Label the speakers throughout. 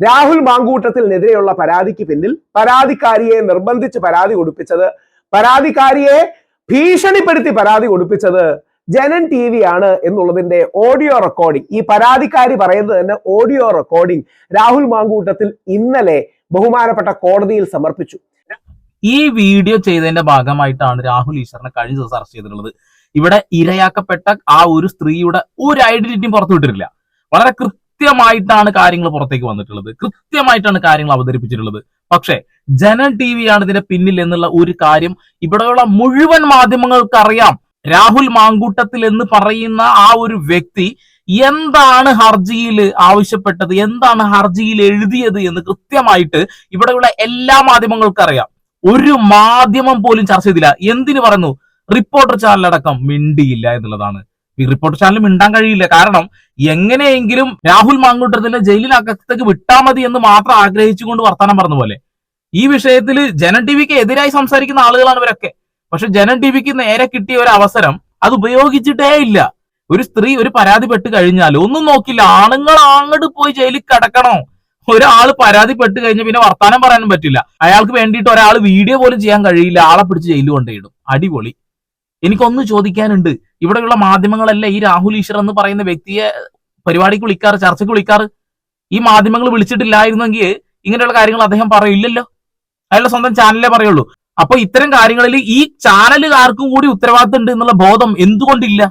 Speaker 1: രാഹുൽ മാങ്കൂട്ടത്തിനെതിരെയുള്ള പരാതിക്ക് പിന്നിൽ പരാതിക്കാരിയെ നിർബന്ധിച്ച് പരാതി കൊടുപ്പിച്ചത് പരാതിക്കാരിയെ ഭീഷണിപ്പെടുത്തി പരാതി കൊടുപ്പിച്ചത് ജനൻ ടി വി ആണ് എന്നുള്ളതിന്റെ ഓഡിയോ റെക്കോർഡിംഗ്. ഈ പരാതിക്കാരി പറയുന്നത് തന്നെ ഓഡിയോ റെക്കോർഡിംഗ് രാഹുൽ മാങ്കൂട്ടത്തിൽ ഇന്നലെ ബഹുമാനപ്പെട്ട കോടതിയിൽ സമർപ്പിച്ചു.
Speaker 2: ഈ വീഡിയോ ചെയ്തതിന്റെ ഭാഗമായിട്ടാണ് രാഹുൽ ഈശ്വറിനെ കഴിഞ്ഞ ദിവസം അറസ്റ്റ് ചെയ്തിട്ടുള്ളത്. ഇവിടെ ഇരയാക്കപ്പെട്ട ആ ഒരു സ്ത്രീയുടെ ഒരു ഐഡന്റിറ്റിയും പുറത്തു വിട്ടിട്ടില്ല വളരെ കൃത്യമായിട്ടാണ് കാര്യങ്ങൾ പുറത്തേക്ക് വന്നിട്ടുള്ളത്. കൃത്യമായിട്ടാണ് കാര്യങ്ങൾ അവതരിപ്പിച്ചിട്ടുള്ളത്. പക്ഷേ ജനൻ ടി വി ആണ് ഇതിന്റെ പിന്നിൽ എന്നുള്ള ഒരു കാര്യം ഇവിടെയുള്ള മുഴുവൻ മാധ്യമങ്ങൾക്ക് അറിയാം രാഹുൽ മാങ്കൂട്ടത്തിൽ എന്ന് പറയുന്ന ആ ഒരു വ്യക്തി എന്താണ് ഹർജിയിൽ ആവശ്യപ്പെട്ടത് എന്താണ് ഹർജിയിൽ എഴുതിയത് എന്ന് കൃത്യമായിട്ട് ഇവിടെയുള്ള എല്ലാ മാധ്യമങ്ങൾക്കും അറിയാം ഒരു മാധ്യമം പോലും ചർച്ച ചെയ്തില്ല. എന്തിനു പറയുന്നു? റിപ്പോർട്ടർ ചാനലടക്കം മിണ്ടിയില്ല എന്നുള്ളതാണ്. ഈ റിപ്പോർട്ടർ ചാനൽ മിണ്ടാൻ കഴിയില്ല. കാരണം എങ്ങനെയെങ്കിലും രാഹുൽ മാങ്കൂട്ടത്തിനെ ജയിലിനകത്തേക്ക് വിട്ടാ മതി എന്ന് മാത്രം ആഗ്രഹിച്ചുകൊണ്ട് വർത്തമാനം പറഞ്ഞ പോലെ. ഈ വിഷയത്തിൽ ജനൻ ടി വിക്ക് എതിരായി സംസാരിക്കുന്ന ആളുകളാണ് ഇവരൊക്കെ. പക്ഷെ ജനൻ ടി വിക്ക് നേരെ കിട്ടിയ ഒരു അവസരം അത് ഉപയോഗിച്ചിട്ടേ ഇല്ല. ഒരു സ്ത്രീ ഒരു പരാതിപ്പെട്ട് കഴിഞ്ഞാൽ ഒന്നും നോക്കില്ല. ആണുങ്ങൾ അങ്ങോട്ട് പോയി ജയിലിൽ കിടക്കണോ? ഒരാൾ പരാതിപ്പെട്ട് കഴിഞ്ഞ പിന്നെ വർത്താനം പറയാനും പറ്റില്ല. അയാൾക്ക് വേണ്ടിയിട്ട് ഒരാൾ വീഡിയോ പോലും ചെയ്യാൻ കഴിയില്ല. ആളെ പിടിച്ച് ജയിലിൽ കൊണ്ടുപോയിടും അടിപൊളി. എനിക്കൊന്ന് ചോദിക്കാനുണ്ട്. ഇവിടെയുള്ള മാധ്യമങ്ങളല്ല ഈ രാഹുൽ ഈശ്വർ എന്ന് പറയുന്ന വ്യക്തിയെ പരിപാടിക്ക് വിളിക്കാറ് ചർച്ചയ്ക്ക് വിളിക്കാറ്? ഈ മാധ്യമങ്ങൾ വിളിച്ചിട്ടില്ലായിരുന്നെങ്കിൽ ഇങ്ങനെയുള്ള കാര്യങ്ങൾ അദ്ദേഹം പറയില്ലല്ലോ. അയാളുടെ സ്വന്തം ചാനലേ പറയുള്ളൂ. അപ്പൊ ഇത്തരം കാര്യങ്ങളിൽ ഈ ചാനലുകാർക്കും കൂടി ഉത്തരവാദിത്തം ഉണ്ട് എന്നുള്ള ബോധം എന്തുകൊണ്ടില്ല?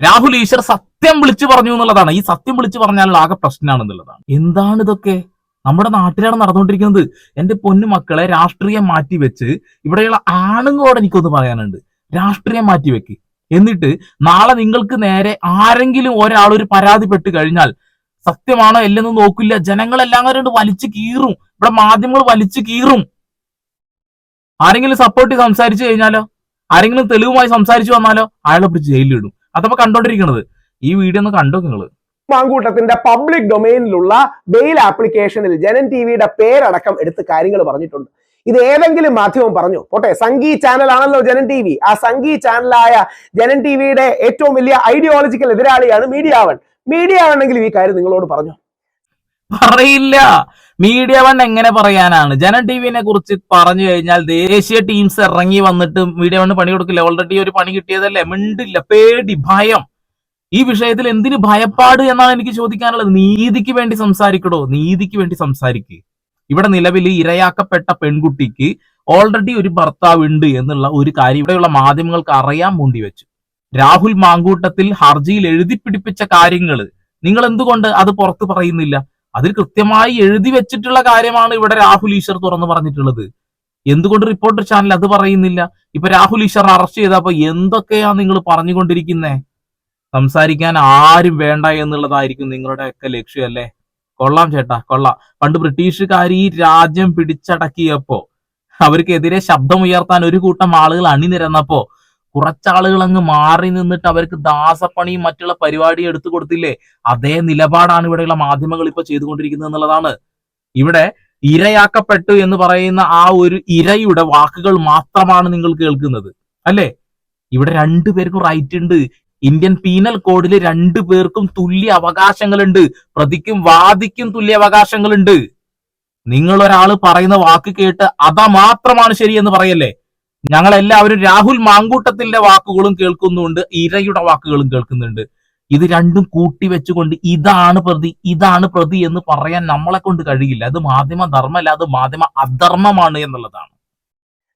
Speaker 2: രാഹുൽ ഈശ്വർ സത്യം വിളിച്ചു പറഞ്ഞു എന്നുള്ളതാണ്. ഈ സത്യം വിളിച്ചു പറഞ്ഞാലുള്ള ആകെ പ്രശ്നമാണ് എന്നുള്ളതാണ് എന്താണ് ഇതൊക്കെ? നമ്മുടെ നാട്ടിലാണ് നടന്നുകൊണ്ടിരിക്കുന്നത്. എന്റെ പൊന്നു മക്കളെ രാഷ്ട്രീയം മാറ്റി വെച്ച് ഇവിടെയുള്ള ആണുങ്ങളോട് എനിക്കൊന്ന് പറയാനുണ്ട്. രാഷ്ട്രീയം മാറ്റി വെക്ക്. എന്നിട്ട് നാളെ നിങ്ങൾക്ക് നേരെ ആരെങ്കിലും ഒരാൾ ഒരു പരാതിപ്പെട്ട് കഴിഞ്ഞാൽ സത്യമാണോ അല്ലെന്ന് നോക്കില്ല. ജനങ്ങളെല്ലാം കൂടെ വലിച്ചു കീറും. ഇവിടെ മാധ്യമങ്ങൾ വലിച്ചു കീറും. ആരെങ്കിലും സപ്പോർട്ട് ചെയ്ത് സംസാരിച്ചു കഴിഞ്ഞാലോ? ആരെങ്കിലും തെളിവുമായി സംസാരിച്ചു വന്നാലോ? അയാളെ പിടിച്ച് ജയിലിലിടും. അതപ്പോ കണ്ടോണ്ടിരിക്കണത്. ഈ വീഡിയോ ഒന്ന് കണ്ടോ നിങ്ങൾ?
Speaker 1: മാങ്കൂട്ടത്തിന്റെ പബ്ലിക് ഡൊമൈനിലുള്ള ബെയിൽ ആപ്ലിക്കേഷനിൽ ജനൻ ടിവിയുടെ പേരടക്കം എടുത്ത് കാര്യങ്ങൾ പറഞ്ഞിട്ടുണ്ട്. ഇത് ഏതെങ്കിലും മാധ്യമം പറഞ്ഞു. പോട്ടെ സംഗീ ചാനൽ ആണല്ലോ ജനൻ ടി വി ആ സംഗീ ചാനലായ ജനൻ ടി വിയുടെ ഏറ്റവും വലിയ ഐഡിയോളജിക്കൽ എതിരാളിയാണ് മീഡിയ വൺ മീഡിയ ഈ കാര്യം നിങ്ങളോട് പറഞ്ഞു?
Speaker 2: പറയില്ല. മീഡിയ വൺ എങ്ങനെ പറയാനാണ്? ജനൻ ടി വിനെ കുറിച്ച് പറഞ്ഞു കഴിഞ്ഞാൽ ദേശീയ ടീംസ് ഇറങ്ങി വന്നിട്ട് മീഡിയ വണ് പണി കൊടുക്കില്ല. ഓൾറെഡി ഒരു പണി കിട്ടിയതല്ലേ? മിണ്ടില്ല. പേടി ഭയം. ഈ വിഷയത്തിൽ എന്തിന് ഭയപ്പാട് എന്നാണ് എനിക്ക് ചോദിക്കാനുള്ളത്. നീതിക്ക് വേണ്ടി സംസാരിക്കടോ? നീതിക്ക് വേണ്ടി സംസാരിക്ക്. ഇവിടെ നിലവിൽ ഇരയാക്കപ്പെട്ട പെൺകുട്ടിക്ക് ഓൾറെഡി ഒരു ഭർത്താവ് ഉണ്ട് എന്നുള്ള ഒരു കാര്യം ഇവിടെയുള്ള മാധ്യമങ്ങൾക്ക് അറിയാൻ വേണ്ടി വെച്ചു. രാഹുൽ മാങ്കൂട്ടത്തിൽ ഹർജിയിൽ എഴുതി പിടിപ്പിച്ച കാര്യങ്ങൾ നിങ്ങൾ എന്തുകൊണ്ട് അത് പുറത്തു പറയുന്നില്ല? അതിൽ കൃത്യമായി എഴുതി വെച്ചിട്ടുള്ള കാര്യമാണ് ഇവിടെ രാഹുൽ ഈശ്വർ തുറന്നു പറഞ്ഞിട്ടുള്ളത്. എന്തുകൊണ്ട് റിപ്പോർട്ടർ ചാനൽ അത് പറയുന്നില്ല? ഇപ്പൊ രാഹുൽ ഈശ്വർ അറസ്റ്റ് ചെയ്തപ്പോ എന്തൊക്കെയാ നിങ്ങൾ പറഞ്ഞുകൊണ്ടിരിക്കുന്നേ? സംസാരിക്കാൻ ആരും വേണ്ട എന്നുള്ളതായിരിക്കും നിങ്ങളുടെയൊക്കെ ലക്ഷ്യം അല്ലേ? കൊള്ളാം ചേട്ടാ കൊള്ളാം. പണ്ട് ബ്രിട്ടീഷുകാർ ഈ രാജ്യം പിടിച്ചടക്കിയപ്പോ അവർക്കെതിരെ ശബ്ദമുയർത്താൻ ഒരു കൂട്ടം ആളുകൾ അണിനിരന്നപ്പോ കുറച്ചാളുകൾ അങ്ങ് മാറി നിന്നിട്ട് അവർക്ക് ദാസപ്പണിയും മറ്റുള്ള പരിപാടിയും എടുത്തു കൊടുത്തില്ലേ? അതേ നിലപാടാണ് ഇവിടെയുള്ള മാധ്യമങ്ങൾ ഇപ്പൊ ചെയ്തുകൊണ്ടിരിക്കുന്നത് എന്നുള്ളതാണ്. ഇവിടെ ഇരയാക്കപ്പെട്ടു എന്ന് പറയുന്ന ആ ഒരു ഇരയുടെ വാക്കുകൾ മാത്രമാണ് നിങ്ങൾ കേൾക്കുന്നത്. അല്ലേ? ഇവിടെ രണ്ടുപേർക്കും റൈറ്റ് ഉണ്ട്. ഇന്ത്യൻ പീനൽ കോഡിൽ രണ്ടു പേർക്കും തുല്യ അവകാശങ്ങളുണ്ട്. പ്രതിക്കും വാദിക്കും തുല്യ അവകാശങ്ങളുണ്ട്. നിങ്ങൾ ഒരാൾ പറയുന്ന വാക്ക് കേട്ട് അതാ മാത്രമാണ് ശരിയെന്ന് പറയല്ലേ? ഞങ്ങൾ എല്ലാവരും രാഹുൽ മാങ്കൂട്ടത്തിന്റെ വാക്കുകളും കേൾക്കുന്നുണ്ട് ഇരയുടെ വാക്കുകളും കേൾക്കുന്നുണ്ട്. ഇത് രണ്ടും കൂട്ടി വെച്ചുകൊണ്ട് ഇതാണ് പ്രതി ഇതാണ് പ്രതി എന്ന് പറയാൻ നമ്മളെ കൊണ്ട് കഴിയില്ല. അത് മാധ്യമ ധർമ്മമല്ല അത് മാധ്യമ അധർമ്മമാണ് എന്നുള്ളതാണ്.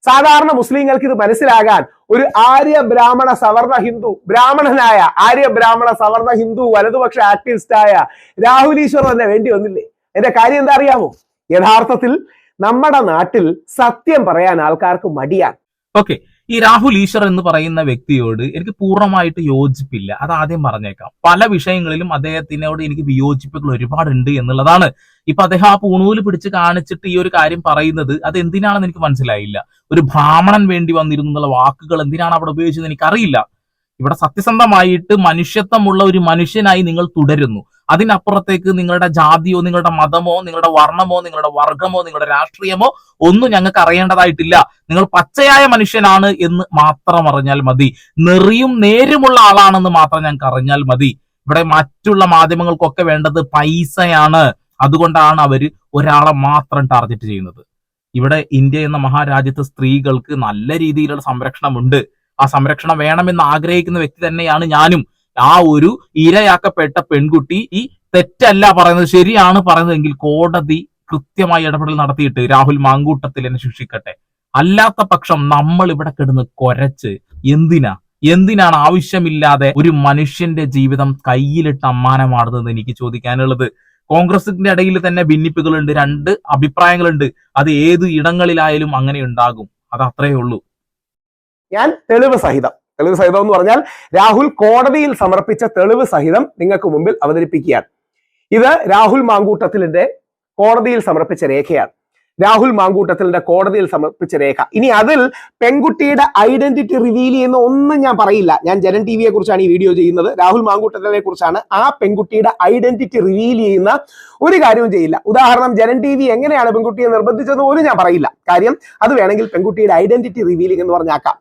Speaker 1: സാധാരണ മുസ്ലിങ്ങൾക്ക് ഇത് മനസ്സിലാകാൻ ഒരു ആര്യ ബ്രാഹ്മണ സവർണ ഹിന്ദു ബ്രാഹ്മണനായ ആര്യ ബ്രാഹ്മണ സവർണ ഹിന്ദു വലതുപക്ഷ ആക്ടിവിസ്റ്റ് ആയ രാഹുൽ ഈശ്വർ തന്നെ വേണ്ടി വന്നില്ലേ? എന്റെ കാര്യം എന്താ അറിയാമോ? യഥാർത്ഥത്തിൽ നമ്മുടെ നാട്ടിൽ സത്യം പറയാൻ ആൾക്കാർക്ക് മടിയാണ്.
Speaker 2: ഓക്കെ ഈ രാഹുൽ ഈശ്വർ എന്ന് പറയുന്ന വ്യക്തിയോട് എനിക്ക് പൂർണമായിട്ട് യോജിപ്പില്ല. അത് ആദ്യം പറഞ്ഞേക്കാം. പല വിഷയങ്ങളിലും അദ്ദേഹത്തിനോട് എനിക്ക് വിയോജിപ്പുകൾ ഒരുപാടുണ്ട് എന്നുള്ളതാണ്. ഇപ്പൊ അദ്ദേഹം ആ പൂണൂൽ പിടിച്ച് കാണിച്ചിട്ട് ഈ ഒരു കാര്യം പറയുന്നത് അത് എന്തിനാണെന്ന് എനിക്ക് മനസ്സിലായില്ല. ഒരു ബ്രാഹ്മണൻ വേണ്ടി വന്നിരുന്നു എന്നുള്ള വാക്കുകൾ എന്തിനാണ് അവിടെ ഉപയോഗിച്ചത് എനിക്കറിയില്ല. ഇവിടെ സത്യസന്ധമായിട്ട് മനുഷ്യത്വമുള്ള ഒരു മനുഷ്യനായി നിങ്ങൾ തുടരുന്നു. അതിനപ്പുറത്തേക്ക് നിങ്ങളുടെ ജാതിയോ നിങ്ങളുടെ മതമോ നിങ്ങളുടെ വർണമോ നിങ്ങളുടെ വർഗമോ നിങ്ങളുടെ രാഷ്ട്രീയമോ ഒന്നും ഞങ്ങൾക്ക് അറിയേണ്ടതായിട്ടില്ല. നിങ്ങൾ പച്ചയായ മനുഷ്യനാണ് എന്ന് മാത്രം അറിഞ്ഞാൽ മതി. നെറിയും നേരുമുള്ള ആളാണെന്ന് മാത്രം ഞങ്ങൾക്ക് അറിഞ്ഞാൽ മതി. ഇവിടെ മറ്റുള്ള മാധ്യമങ്ങൾക്കൊക്കെ വേണ്ടത് പൈസയാണ്. അതുകൊണ്ടാണ് അവർ ഒരാളെ മാത്രം ടാർഗറ്റ് ചെയ്യുന്നത്. ഇവിടെ ഇന്ത്യ എന്ന മഹാരാജ്യത്ത് സ്ത്രീകൾക്ക് നല്ല രീതിയിലുള്ള സംരക്ഷണമുണ്ട്. ആ സംരക്ഷണം വേണമെന്ന് ആഗ്രഹിക്കുന്ന വ്യക്തി തന്നെയാണ് ഞാനും. ആ ഒരു ഇരയാക്കപ്പെട്ട പെൺകുട്ടി ഈ തെറ്റല്ല പറയുന്നത് ശരിയാണ് പറയുന്നതെങ്കിൽ കോടതി കൃത്യമായി ഇടപെടൽ നടത്തിയിട്ട് രാഹുൽ മാങ്കൂട്ടത്തിൽ എന്നെ ശിക്ഷിക്കട്ടെ. അല്ലാത്ത പക്ഷം നമ്മൾ ഇവിടെ കിടന്ന് കൊരച്ച് എന്തിനാ? എന്തിനാണ് ആവശ്യമില്ലാതെ ഒരു മനുഷ്യന്റെ ജീവിതം കയ്യിലിട്ട് അമ്മാനമാടുന്നത് എനിക്ക് ചോദിക്കാനുള്ളത്? കോൺഗ്രസിന്റെ ഇടയിൽ തന്നെ ഭിന്നിപ്പുകളുണ്ട് രണ്ട് അഭിപ്രായങ്ങളുണ്ട്. അത് ഏത് ഇടങ്ങളിലായാലും അങ്ങനെ ഉണ്ടാകും. അത് അത്രയേ ഉള്ളൂ.
Speaker 1: ഞാൻ തെളിവ് സഹിതം. തെളിവ് സഹിതം എന്ന് പറഞ്ഞാൽ രാഹുൽ കോടതിയിൽ സമർപ്പിച്ച തെളിവ് സഹിതം നിങ്ങൾക്ക് മുമ്പിൽ അവതരിപ്പിക്കുകയാണ്. ഇത് രാഹുൽ മാങ്കൂട്ടത്തിലിന്റെ കോടതിയിൽ സമർപ്പിച്ച രേഖയാണ്. രാഹുൽ മാങ്കൂട്ടത്തിലിന്റെ കോടതിയിൽ സമർപ്പിച്ച രേഖ. ഇനി അതിൽ പെൺകുട്ടിയുടെ ഐഡന്റിറ്റി റിവീൽ ചെയ്യുന്ന ഒന്നും ഞാൻ പറയില്ല. ഞാൻ ജനൻ ടി വിയെ കുറിച്ചാണ് ഈ വീഡിയോ ചെയ്യുന്നത്. രാഹുൽ മാങ്കൂട്ടത്തിനെ കുറിച്ചാണ് ആ പെൺകുട്ടിയുടെ ഐഡന്റിറ്റി റിവീൽ ചെയ്യുന്ന ഒരു കാര്യവും ചെയ്യില്ല. ഉദാഹരണം ജനൻ ടി വി എങ്ങനെയാണ് പെൺകുട്ടിയെ നിർബന്ധിച്ചത് പോലും ഞാൻ പറയില്ല. കാര്യം അത് വേണമെങ്കിൽ പെൺകുട്ടിയുടെ ഐഡന്റിറ്റി റിവീലിംഗ് എന്ന് പറഞ്ഞാക്കാം.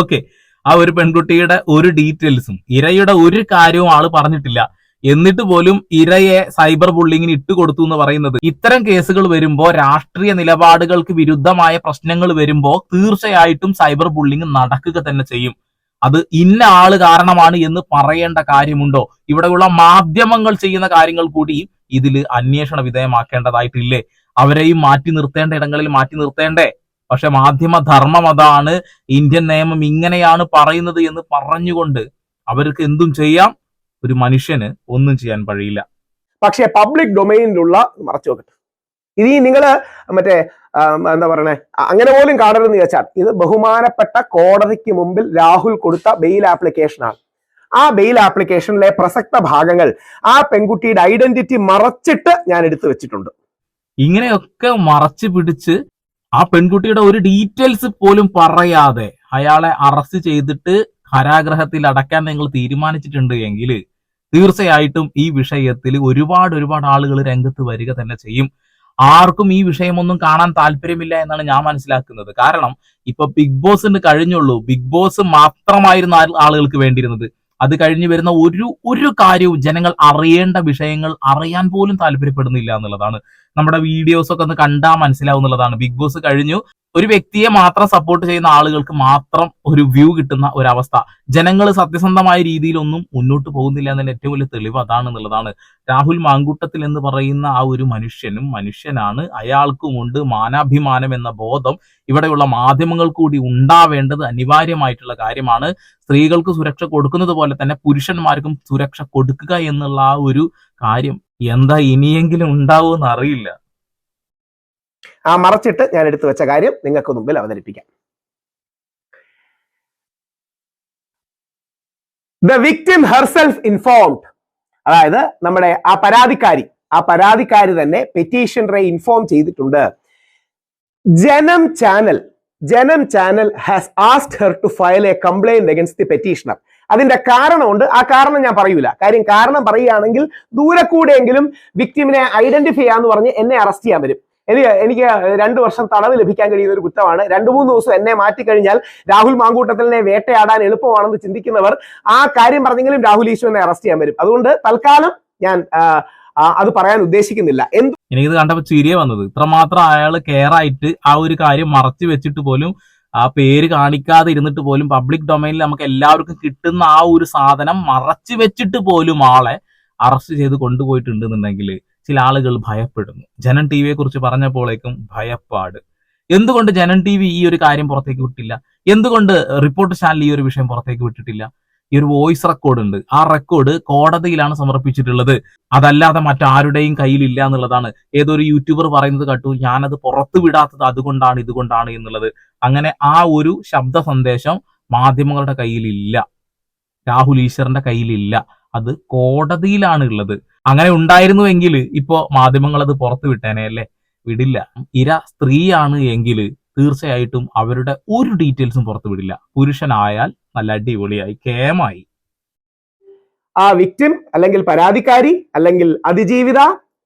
Speaker 2: ഓക്കെ. ആ ഒരു പെൺകുട്ടിയുടെ ഒരു ഡീറ്റെയിൽസും ഇരയുടെ ഒരു കാര്യവും ആൾ പറഞ്ഞിട്ടില്ല. എന്നിട്ട് പോലും ഇരയെ സൈബർ ബുള്ളിങ്ങിന് ഇട്ടുകൊടുത്തു എന്ന് പറയുന്നത്. ഇത്തരം കേസുകൾ വരുമ്പോൾ രാഷ്ട്രീയ നിലപാടുകൾക്ക് വിരുദ്ധമായ പ്രശ്നങ്ങൾ വരുമ്പോൾ തീർച്ചയായിട്ടും സൈബർ ബുള്ളിങ് നടക്കുക തന്നെ ചെയ്യും. അത് ഇന്ന ആൾ കാരണമാണ് എന്ന് പറയേണ്ട കാര്യമുണ്ടോ? ഇവിടെയുള്ള മാധ്യമങ്ങൾ ചെയ്യുന്ന കാര്യങ്ങൾ കൂടി ഇതിൽ അന്വേഷണ വിധേയമാക്കേണ്ടതായിട്ടില്ലേ? അവരെയും മാറ്റി നിർത്തേണ്ട ഇടങ്ങളിൽ മാറ്റി നിർത്തേണ്ടേ? പക്ഷെ മാധ്യമ ധർമ്മം അതാണ്. ഇന്ത്യൻ നിയമം ഇങ്ങനെയാണ് പറയുന്നത് എന്ന് പറഞ്ഞുകൊണ്ട് അവർക്ക് എന്തും ചെയ്യാം. ഒരു മനുഷ്യന് ഒന്നും ചെയ്യാൻ കഴിയില്ല
Speaker 1: പക്ഷേ പബ്ലിക് ഡൊമൈനിലുള്ള മറച്ചു നോക്കട്ടെ ഇനി നിങ്ങൾ മറ്റേ എന്താ പറയണേ? അങ്ങനെ പോലും കാണരുതെന്ന് ചോദിച്ചാൽ ഇത് ബഹുമാനപ്പെട്ട കോടതിക്ക് മുമ്പിൽ രാഹുൽ കൊടുത്ത ബെയിൽ ആപ്ലിക്കേഷനാണ് ആ ബെയിൽ ആപ്ലിക്കേഷനിലെ പ്രസക്ത ഭാഗങ്ങൾ ആ പെൺകുട്ടിയുടെ ഐഡന്റിറ്റി മറച്ചിട്ട് ഞാൻ എടുത്തു വെച്ചിട്ടുണ്ട്.
Speaker 2: ഇങ്ങനെയൊക്കെ മറച്ചു പിടിച്ച് ആ പെൺകുട്ടിയുടെ ഒരു ഡീറ്റെയിൽസ് പോലും പറയാതെ അയാളെ അറസ്റ്റ് ചെയ്തിട്ട് കാരാഗ്രഹത്തിൽ അടക്കാൻ നിങ്ങൾ തീരുമാനിച്ചിട്ടുണ്ട് എങ്കിൽ തീർച്ചയായിട്ടും ഈ വിഷയത്തിൽ ഒരുപാട് ഒരുപാട് ആളുകൾ രംഗത്ത് വരിക തന്നെ ചെയ്യും. ആർക്കും ഈ വിഷയമൊന്നും കാണാൻ താല്പര്യമില്ല എന്നാണ് ഞാൻ മനസ്സിലാക്കുന്നത്. കാരണം ഇപ്പൊ ബിഗ് ബോസിന് കഴിഞ്ഞുള്ളൂ. ബിഗ് ബോസ് മാത്രമായിരുന്നു ആളുകൾക്ക് വേണ്ടിയിരുന്നത്. അത് കഴിഞ്ഞ് വരുന്ന ഒരു ഒരു കാര്യവും ജനങ്ങൾ അറിയേണ്ട വിഷയങ്ങൾ അറിയാൻ പോലും താല്പര്യപ്പെടുന്നില്ല എന്നുള്ളതാണ്. നമ്മുടെ വീഡിയോസ് ഒക്കെ ഒന്ന് കണ്ടാൽ മനസ്സിലാവും എന്നുള്ളതാണ് ബിഗ് ബോസ് കഴിഞ്ഞു. ഒരു വ്യക്തിയെ മാത്രം സപ്പോർട്ട് ചെയ്യുന്ന ആളുകൾക്ക് മാത്രം ഒരു വ്യൂ കിട്ടുന്ന ഒരവസ്ഥ. ജനങ്ങൾ സത്യസന്ധമായ രീതിയിലൊന്നും മുന്നോട്ട് പോകുന്നില്ല എന്നതിന്റെ ഏറ്റവും വലിയ തെളിവ് അതാണ് എന്നുള്ളതാണ് രാഹുൽ മാങ്കൂട്ടത്തിൽ എന്ന് പറയുന്ന ആ ഒരു മനുഷ്യനും മനുഷ്യനാണ്. അയാൾക്കുമുണ്ട് മാനാഭിമാനം എന്ന ബോധം. ഇവിടെയുള്ള മാധ്യമങ്ങൾ കൂടി ഉണ്ടാവേണ്ടത് അനിവാര്യമായിട്ടുള്ള കാര്യമാണ്. സ്ത്രീകൾക്ക് സുരക്ഷ കൊടുക്കുന്നത് പോലെ തന്നെ പുരുഷന്മാർക്കും സുരക്ഷ കൊടുക്കുക എന്നുള്ള ആ ഒരു കാര്യം എന്താ ഇനിയെങ്കിലും ഉണ്ടാവുമെന്ന് അറിയില്ല.
Speaker 1: ആ മറച്ചിട്ട് ഞാൻ എടുത്തു വെച്ച കാര്യം നിങ്ങൾക്ക് മുമ്പിൽ അവതരിപ്പിക്കാം. ദ വിക്ടിം ഹെർസെൽഫ് ഇൻഫോംഡ് അതായത് നമ്മുടെ ആ പരാതിക്കാരി ആ പരാതിക്കാരി തന്നെ പെറ്റീഷണറെ ഇൻഫോം ചെയ്തിട്ടുണ്ട്. Janam channel Janam channel has asked her to file a complaint against the petitioner അതിന്റെ കാരണമുണ്ട്. ആ കാരണം ഞാൻ പറയൂല. കാര്യം കാരണം പറയുകയാണെങ്കിൽ ദൂരെ കൂടെയെങ്കിലും വിക്ടിമിനെ ഐഡന്റിഫൈ ചെയ്യാന്ന് പറഞ്ഞ് എന്നെ അറസ്റ്റ് ചെയ്യാൻ വരും. എനിക്ക് എനിക്ക് രണ്ടു വർഷം തടവ് ലഭിക്കാൻ കഴിയുന്ന ഒരു കുറ്റമാണ്. രണ്ടു മൂന്ന് ദിവസം എന്നെ മാറ്റിക്കഴിഞ്ഞാൽ രാഹുൽ മാങ്കൂട്ടത്തിനെ വേട്ടയാടാൻ എളുപ്പമാണെന്ന് ചിന്തിക്കുന്നവർ ആ കാര്യം പറഞ്ഞെങ്കിലും രാഹുൽ ഈശ്വരനെ അറസ്റ്റ് ചെയ്യാൻ വരും. അതുകൊണ്ട് തൽക്കാലം ഞാൻ അത് പറയാൻ ഉദ്ദേശിക്കുന്നില്ല. എന്ത്
Speaker 2: എനിക്കിത് കണ്ടപ്പോ ചിരിയ വന്നത്. ഇത്രമാത്രം അയാൾ കെയർ ആയിട്ട് ആ ഒരു കാര്യം മറച്ചു വെച്ചിട്ട് പോലും ആ പേര് കാണിക്കാതെ ഇരുന്നിട്ട് പോലും പബ്ലിക് ഡൊമൈനിൽ നമുക്ക് എല്ലാവർക്കും കിട്ടുന്ന ആ ഒരു സാധനം മറച്ചു വെച്ചിട്ട് പോലും ആളെ അറസ്റ്റ് ചെയ്ത് കൊണ്ടുപോയിട്ടുണ്ടെന്നുണ്ടെങ്കിൽ ചില ആളുകൾ ഭയപ്പെടുന്നു. ജനൻ ടി വിയെ കുറിച്ച് പറഞ്ഞപ്പോഴേക്കും ഭയപ്പാട്. എന്തുകൊണ്ട് ജനൻ ടി വി ഈ ഒരു കാര്യം പുറത്തേക്ക് വിട്ടില്ല? എന്തുകൊണ്ട് റിപ്പോർട്ട് ചാനൽ ഈ ഒരു വിഷയം പുറത്തേക്ക് വിട്ടിട്ടില്ല? ഈ ഒരു വോയിസ് റെക്കോർഡ് ഉണ്ട് ആ റെക്കോർഡ് കോടതിയിലാണ് സമർപ്പിച്ചിട്ടുള്ളത്. അതല്ലാതെ മറ്റാരുടെയും കയ്യിലില്ല എന്നുള്ളതാണ്. ഏതൊരു യൂട്യൂബർ പറയുന്നത് കേട്ടു ഞാനത് പുറത്തു വിടാത്തത് അതുകൊണ്ടാണ് ഇതുകൊണ്ടാണ് എന്നുള്ളത്. അങ്ങനെ ആ ഒരു ശബ്ദ സന്ദേശം മാധ്യമങ്ങളുടെ കയ്യിലില്ല. രാഹുൽ ഈശ്വറിന്റെ കയ്യിലില്ല. അത് കോടതിയിലാണ് ഉള്ളത് അങ്ങനെ ഉണ്ടായിരുന്നുവെങ്കിൽ ഇപ്പോ മാധ്യമങ്ങൾ അത് പുറത്തു വിട്ടേനെ അല്ലേ? വിടില്ല. ഇര സ്ത്രീയാണ് എങ്കിൽ തീർച്ചയായിട്ടും അവരുടെ ഒരു ഡീറ്റെയിൽസും പുറത്തു വിടില്ല. പുരുഷനായാൽ നല്ല അടിപൊളിയായി. കേമായി.
Speaker 1: ആ വിക്ടിം അല്ലെങ്കിൽ പരാതിക്കാരി അല്ലെങ്കിൽ അതിജീവിത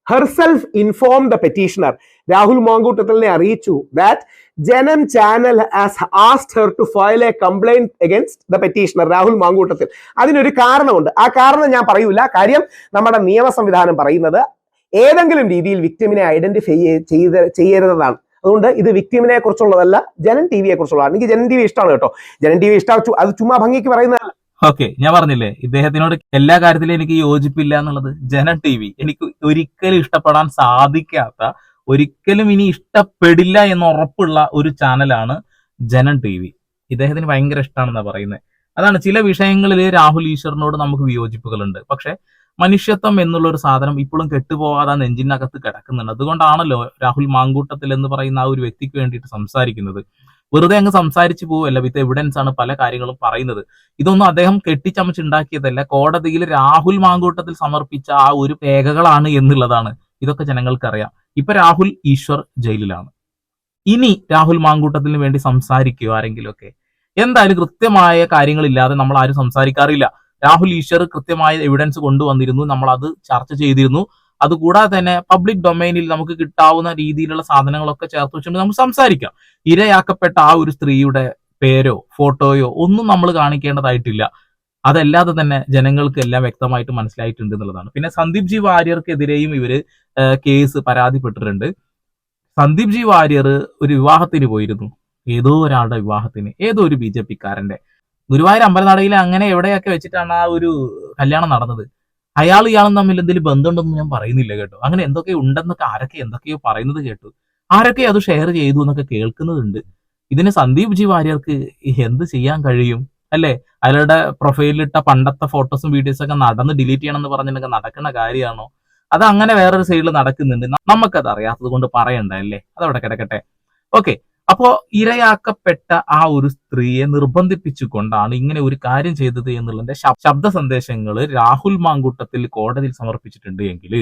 Speaker 1: herself inform the petitioner Rahul മാങ്കൂട്ടത്തലിനെ അറിയിച്ചു that Janam channel has asked her to file a complaint against the petitioner Rahul Mamkootathil. അതിനൊരു കാരണമുണ്ട്. ആ കാരണം ഞാൻ പറയൂല. കാര്യം നമ്മുടെ നിയമ സംവിധാനം പറയുന്നത് ഏതെങ്കിലും രീതിയിൽ വിക്ടിമിനെ ഐഡന്റിഫൈ ചെയ്ത് ചെയ്യരുതാണ് അതുകൊണ്ട് ഇത് വിക്ടിമിനെ കുറിച്ചുള്ളതല്ല ജനൻ ടി വിയെ കുറിച്ചുള്ളതാണ്. എനിക്ക് ജനൻ ടി വി ഇഷ്ടമാണ് കേട്ടോ. ജനൻ ടി വി ഇഷ്ടം അത് ചുമ്മാ ഭംഗിക്ക് പറയുന്നതല്ല
Speaker 2: ഓക്കെ ഞാൻ പറഞ്ഞില്ലേ ഇദ്ദേഹത്തിനോട് എല്ലാ കാര്യത്തിലും എനിക്ക് യോജിപ്പില്ല എന്നുള്ളത് ജനം ടി വി എനിക്ക് ഒരിക്കലും ഇഷ്ടപ്പെടാൻ സാധിക്കാത്ത ഒരിക്കലും ഇനി ഇഷ്ടപ്പെടില്ല എന്ന് ഉറപ്പുള്ള ഒരു ചാനലാണ് ജനം ടി വി. ഇദ്ദേഹത്തിന് ഭയങ്കര ഇഷ്ടമാണെന്നാണ് പറയുന്നത് അതാണ് ചില വിഷയങ്ങളിൽ രാഹുൽ ഈശ്വറിനോട് നമുക്ക് വിയോജിപ്പുകളുണ്ട്. പക്ഷെ മനുഷ്യത്വം എന്നുള്ള ഒരു സാധനം ഇപ്പോഴും കെട്ടുപോകാതെ നെഞ്ചിനകത്ത് കിടക്കുന്നുണ്ട്. അതുകൊണ്ടാണല്ലോ രാഹുൽ മാങ്കൂട്ടത്തിൽ എന്ന് പറയുന്ന ആ ഒരു വ്യക്തിക്ക് വേണ്ടിയിട്ട് സംസാരിക്കുന്നത്. വെറുതെ അങ്ങ് സംസാരിച്ചു പോവല്ല. വിത്ത് എവിഡൻസ് ആണ് പല കാര്യങ്ങളും പറയുന്നത്. ഇതൊന്നും അദ്ദേഹം കെട്ടിച്ചമച്ചുണ്ടാക്കിയതല്ല. കോടതിയിൽ രാഹുൽ മാങ്കൂട്ടത്തിൽ സമർപ്പിച്ച ആ ഒരു രേഖകളാണ് എന്നുള്ളതാണ്. ഇതൊക്കെ ജനങ്ങൾക്കറിയാം. ഇപ്പൊ രാഹുൽ ഈശ്വർ ജയിലിലാണ്. ഇനി രാഹുൽ മാങ്കൂട്ടത്തിന് വേണ്ടി സംസാരിക്കുക ആരെങ്കിലുമൊക്കെ? എന്തായാലും കൃത്യമായ കാര്യങ്ങളില്ലാതെ നമ്മൾ ആരും സംസാരിക്കാറില്ല. രാഹുൽ ഈശ്വർ കൃത്യമായ എവിഡൻസ് കൊണ്ടുവന്നിരുന്നു നമ്മൾ അത് ചർച്ച ചെയ്തിരുന്നു. അതുകൂടാതെ തന്നെ പബ്ലിക് ഡൊമൈനിൽ നമുക്ക് കിട്ടാവുന്ന രീതിയിലുള്ള സാധനങ്ങളൊക്കെ ചേർത്ത് വെച്ചുകൊണ്ട് നമുക്ക് സംസാരിക്കാം. ഇരയാക്കപ്പെട്ട ആ ഒരു സ്ത്രീയുടെ പേരോ ഫോട്ടോയോ ഒന്നും നമ്മൾ കാണിക്കേണ്ടതായിട്ടില്ല. അതല്ലാതെ തന്നെ ജനങ്ങൾക്ക് എല്ലാം വ്യക്തമായിട്ട് മനസ്സിലായിട്ടുണ്ട് എന്നുള്ളതാണ്. പിന്നെ സന്ദീപ് ജി വാര്യർക്കെതിരെയും ഇവർ കേസ് പരാതിപ്പെട്ടിട്ടുണ്ട്. സന്ദീപ് ജി വാര്യർ ഒരു വിവാഹത്തിന് പോയിരുന്നു. ഏതോ ഒരാളുടെ വിവാഹത്തിന്. ഏതോ ഒരു ബി ജെ പിക്കാരന്റെ ഗുരുവായൂർ അമ്പലനടയിൽ അങ്ങനെ എവിടെയൊക്കെ വെച്ചിട്ടാണ് ആ ഒരു കല്യാണം നടന്നത്? അയാൾ ഇയാളും തമ്മിൽ എന്തെങ്കിലും ബന്ധമുണ്ടെന്ന് ഞാൻ പറയുന്നില്ല കേട്ടോ. അങ്ങനെ എന്തൊക്കെ ഉണ്ടെന്നൊക്കെ ആരൊക്കെ എന്തൊക്കെയോ പറയുന്നത് കേട്ടു. ആരൊക്കെ അത് ഷെയർ ചെയ്തു എന്നൊക്കെ കേൾക്കുന്നുണ്ട് ഇതിന് സന്ദീപ് ജി വാര്യർക്ക് എന്ത് ചെയ്യാൻ കഴിയും? അല്ലേ? അയാളുടെ പ്രൊഫൈലിലിട്ട പണ്ടത്തെ ഫോട്ടോസും വീഡിയോസും ഒക്കെ നടന്ന് ഡിലീറ്റ് ചെയ്യണം എന്ന് പറഞ്ഞിട്ടൊക്കെ നടക്കുന്ന കാര്യമാണോ? അത് അങ്ങനെ വേറൊരു സൈഡിൽ നടക്കുന്നുണ്ട്. നമുക്കത് അറിയാത്തത് കൊണ്ട് പറയണ്ട അല്ലേ? അതവിടെ കിടക്കട്ടെ. ഓക്കെ അപ്പോ ഇരയാക്കപ്പെട്ട ആ ഒരു സ്ത്രീയെ നിർബന്ധിപ്പിച്ചുകൊണ്ടാണ് ഇങ്ങനെ ഒരു കാര്യം ചെയ്തത് എന്നുള്ളതിന്റെ ശബ്ദ സന്ദേശങ്ങൾ രാഹുൽ മാങ്കൂട്ടത്തിൽ കോടതിയിൽ സമർപ്പിച്ചിട്ടുണ്ട് എങ്കിൽ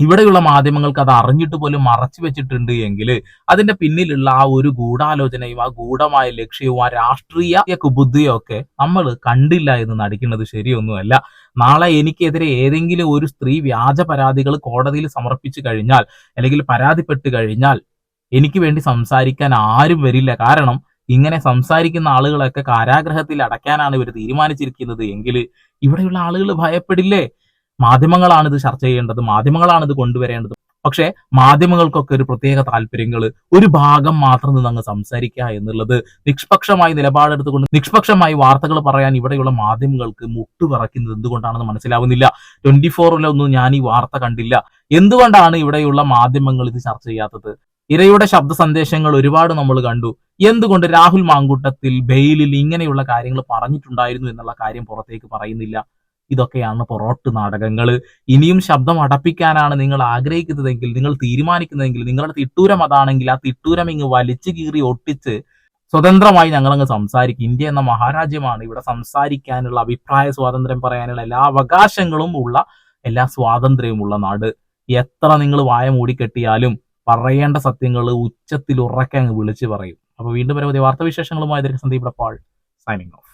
Speaker 2: ഇവിടെയുള്ള മാധ്യമങ്ങൾക്ക് അത് അറിഞ്ഞിട്ട് പോലും മറച്ചു വെച്ചിട്ടുണ്ട് എങ്കിൽ അതിന്റെ പിന്നിലുള്ള ആ ഒരു ഗൂഢാലോചനയും ആ ഗൂഢമായ ലക്ഷ്യവും ആ രാഷ്ട്രീയ കുബുദ്ധിയും ഒക്കെ നമ്മൾ കണ്ടില്ല എന്ന് നടിക്കുന്നത് ശരിയൊന്നുമല്ല. നാളെ എനിക്കെതിരെ ഏതെങ്കിലും ഒരു സ്ത്രീ വ്യാജ പരാതികൾ കോടതിയിൽ സമർപ്പിച്ചു കഴിഞ്ഞാൽ അല്ലെങ്കിൽ പരാതിപ്പെട്ട് കഴിഞ്ഞാൽ എനിക്ക് വേണ്ടി സംസാരിക്കാൻ ആരും വരില്ല. കാരണം ഇങ്ങനെ സംസാരിക്കുന്ന ആളുകളൊക്കെ കാരാഗ്രഹത്തിൽ അടയ്ക്കാനാണ് ഇവർ തീരുമാനിച്ചിരിക്കുന്നത് എങ്കിൽ ഇവിടെയുള്ള ആളുകൾ ഭയപ്പെടില്ലേ? മാധ്യമങ്ങളാണ് ഇത് ചർച്ച ചെയ്യേണ്ടത് മാധ്യമങ്ങളാണ് ഇത് കൊണ്ടുവരേണ്ടത്. പക്ഷേ മാധ്യമങ്ങൾക്കൊക്കെ ഒരു പ്രത്യേക താല്പര്യങ്ങൾ ഒരു ഭാഗം മാത്രം നിന്ന് അങ്ങ് സംസാരിക്കുക എന്നുള്ളത് നിഷ്പക്ഷമായി നിലപാടെടുത്തുകൊണ്ട് നിഷ്പക്ഷമായി വാർത്തകൾ പറയാൻ ഇവിടെയുള്ള മാധ്യമങ്ങൾക്ക് മുട്ടുപിറക്കുന്നത് എന്തുകൊണ്ടാണെന്ന് മനസ്സിലാവുന്നില്ല. ട്വന്റി ഫോറിലൊന്നും ഞാൻ ഈ വാർത്ത കണ്ടില്ല. എന്തുകൊണ്ടാണ് ഇവിടെയുള്ള മാധ്യമങ്ങൾ ഇത് ചർച്ച ചെയ്യാത്തത്? ഇരയുടെ ശബ്ദ സന്ദേശങ്ങൾ ഒരുപാട് നമ്മൾ കണ്ടു. എന്തുകൊണ്ട് രാഹുൽ മാങ്കൂട്ടത്തിൽ ബെയിലിൽ ഇങ്ങനെയുള്ള കാര്യങ്ങൾ പറഞ്ഞിട്ടുണ്ടായിരുന്നു എന്നുള്ള കാര്യം പുറത്തേക്ക് പറയുന്നില്ല? ഇതൊക്കെയാണ് പൊറോട്ട് നാടകങ്ങൾ ഇനിയും ശബ്ദം അടപ്പിക്കാനാണ് നിങ്ങൾ ആഗ്രഹിക്കുന്നതെങ്കിൽ നിങ്ങൾ തീരുമാനിക്കുന്നതെങ്കിൽ നിങ്ങളുടെ തിട്ടൂരം അതാണെങ്കിൽ ആ തിട്ടൂരം ഇങ്ങ് വലിച്ചു കീറി ഒട്ടിച്ച് സ്വതന്ത്രമായി ഞങ്ങളങ്ങ് സംസാരിക്കും. ഇന്ത്യ എന്ന മഹാരാജ്യമാണ് ഇവിടെ സംസാരിക്കാനുള്ള അഭിപ്രായ സ്വാതന്ത്ര്യം പറയാനുള്ള എല്ലാ അവകാശങ്ങളും ഉള്ള എല്ലാ സ്വാതന്ത്ര്യവും ഉള്ള നാട്. എത്ര നിങ്ങൾ വായ മൂടിക്കെട്ടിയാലും പറയേണ്ട സത്യങ്ങൾ ഉച്ചത്തിൽ ഉറക്കെ അങ്ങ് വിളിച്ചു പറയും. അപ്പൊ വീണ്ടും പരവധി വാർത്താവിശേഷങ്ങളുമായി. Sandeep Paul signing off